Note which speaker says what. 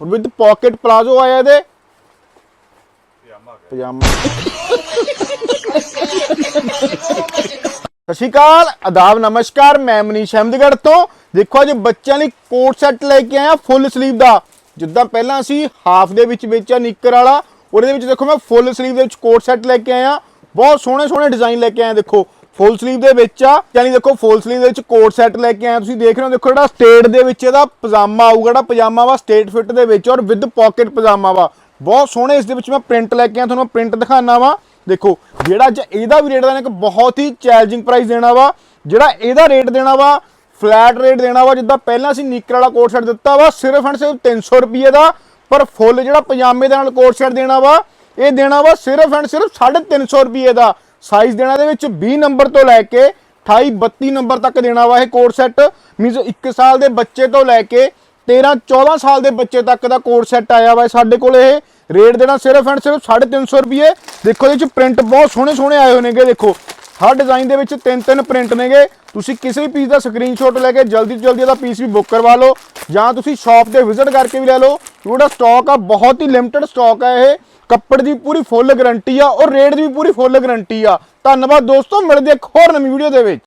Speaker 1: With pocket palazzo ਆਇਆ ਇਹਦੇ। ਪਜਾਮਾ। ਸਤਿ ਸ਼੍ਰੀ ਅਕਾਲ, ਆਦਾਬ, ਨਮਸਕਾਰ, ਮੈਂ ਮਨੀਸ਼ ਅਹਿਮਦਗੜ੍ਹ ਤੋਂ। ਦੇਖੋ ਅੱਜ ਬੱਚਿਆਂ ਲਈ ਕੋਟ ਸੈੱਟ ਲੈ ਕੇ ਆਇਆ ਫੁੱਲ ਸਲੀਵ ਦਾ। ਜਿੱਦਾਂ ਪਹਿਲਾਂ ਅਸੀਂ ਹਾਫ ਦੇ ਵਿੱਚ ਵੇਚਿਆ ਨਿੱਕਰ ਵਾਲਾ, ਉਹਦੇ ਵਿੱਚ ਦੇਖੋ ਮੈਂ ਫੁੱਲ ਸਲੀਵ ਦੇ ਵਿੱਚ ਕੋਟ ਸੈੱਟ ਲੈ ਕੇ ਆਇਆ। ਬਹੁਤ ਸੋਹਣੇ ਸੋਹਣੇ ਡਿਜ਼ਾਈਨ ਲੈ ਕੇ ਆਇਆ, ਦੇਖੋ। ਫੁੱਲ ਸਲੀਵ ਦੇ ਵਿੱਚ ਆ। ਯਾਨੀ ਦੇਖੋ ਫੁੱਲ ਸਲੀਵ ਦੇ ਵਿੱਚ ਕੋਟ ਸੈੱਟ ਲੈ ਕੇ ਆਇਆ ਤੁਸੀਂ, ਦੇਖ ਰਹੇ ਹੋ, ਦੇਖੋ ਜਿਹੜਾ ਸਟੇਟ ਦੇ ਵਿੱਚ ਇਹਦਾ ਪਜਾਮਾ ਆਊਗਾ, ਜਿਹੜਾ ਪਜਾਮਾ ਵਾ ਸਟੇਟ ਫਿੱਟ ਦੇ ਵਿੱਚ ਔਰ ਵਿਦ ਪਾਕਟ ਪਜਾਮਾ ਵਾ। ਬਹੁਤ ਸੋਹਣੇ ਇਸ ਦੇ ਵਿੱਚ ਮੈਂ ਪ੍ਰਿੰਟ ਲੈ ਕੇ ਆਇਆ, ਤੁਹਾਨੂੰ ਪ੍ਰਿੰਟ ਦਿਖਾਣਾ ਵਾ। ਦੇਖੋ, ਜਿਹੜਾ ਅੱਜ ਇਹਦਾ ਵੀ ਰੇਟ ਦਾ ਇੱਕ ਬਹੁਤ ਹੀ ਚੈਲੰਜਿੰਗ ਪ੍ਰਾਈਸ ਦੇਣਾ ਵਾ, ਜਿਹੜਾ ਇਹਦਾ ਰੇਟ ਦੇਣਾ ਵਾ ਫਲੈਟ ਰੇਟ ਦੇਣਾ ਵਾ, ਜਿੱਦਾਂ ਪਹਿਲਾਂ ਅਸੀਂ ਨਿੱਕਰ ਵਾਲਾ ਕੋਟ ਸੈੱਟ ਦਿੱਤਾ ਵਾ, ਸਿਰਫ ਐਂਡ ਸਿਰਫ 300 ਰੁਪਏ ਦਾ, ਪਰ ਫੁੱਲ ਜਿਹੜਾ ਪਜਾਮੇ ਦੇ ਨਾਲ ਕੋਟ ਸੈੱਟ ਦੇਣਾ ਵਾ, ਇਹ ਦੇਣਾ ਵਾ ਸਿਰਫ ਐਂਡ ਸਿਰਫ 350 ਰੁਪਏ ਦਾ। ਸਾਈਜ਼ ਦੇਣਾ ਦੇ ਵਿੱਚ 20 ਨੰਬਰ ਤੋਂ ਲੈ ਕੇ 28 32 ਨੰਬਰ ਤੱਕ ਦੇਣਾ ਵਾ ਇਹ ਕੋਟ ਸੈੱਟ ਮੀਨਸ 1 ਸਾਲ ਦੇ ਬੱਚੇ ਤੋਂ ਲੈ ਕੇ 13 14 ਸਾਲ ਦੇ ਬੱਚੇ ਤੱਕ ਦਾ ਕੋਡ ਸੈੱਟ ਆਇਆ ਵਾ ਸਾਡੇ ਕੋਲ ਇਹ। ਰੇਟ ਦੇਣਾ ਸਿਰਫ ਐਂਡ ਸਿਰਫ 350 ਰੁਪਏ ਦੇਖੋ ਇਹਦੇ ਵਿੱਚ ਪ੍ਰਿੰਟ ਬਹੁਤ ਸੋਹਣੇ ਸੋਹਣੇ ਆਏ ਹੋਏ ਨੇਗੇ, ਦੇਖੋ। ਹਰ ਡਿਜ਼ਾਈਨ ਦੇ ਵਿੱਚ ਤਿੰਨ ਤਿੰਨ ਪ੍ਰਿੰਟ ਨੇਗੇ। ਤੁਸੀਂ ਕਿਸੇ ਵੀ ਪੀਸ ਦਾ ਸਕਰੀਨਸ਼ਾਟ ਲੈ ਕੇ ਜਲਦੀ ਤੋਂ ਜਲਦੀ ਇਹਦਾ ਪੀਸ ਵੀ ਬੁੱਕ ਕਰਵਾ ਲਓ ਜਾਂ ਤੁਸੀਂ ਸ਼ਾਪ ਤੇ ਵਿਜ਼ਿਟ ਕਰਕੇ ਵੀ ਲੈ ਲਓ। ਜਿਹੜਾ ਸਟਾਕ ਆ, ਬਹੁਤ ਹੀ ਲਿਮਟਿਡ ਸਟਾਕ ਆ ਇਹ। ਕੱਪੜ ਦੀ ਪੂਰੀ ਫੁੱਲ ਗਾਰੰਟੀ ਆ ਔਰ ਰੇਟ ਦੀ ਵੀ ਪੂਰੀ ਫੁੱਲ ਗਾਰੰਟੀ ਆ। ਧੰਨਵਾਦ ਦੋਸਤੋ, ਮਿਲਦੇ ਇੱਕ ਹੋਰ ਨਵੀਂ ਵੀਡੀਓ ਦੇ ਵਿੱਚ।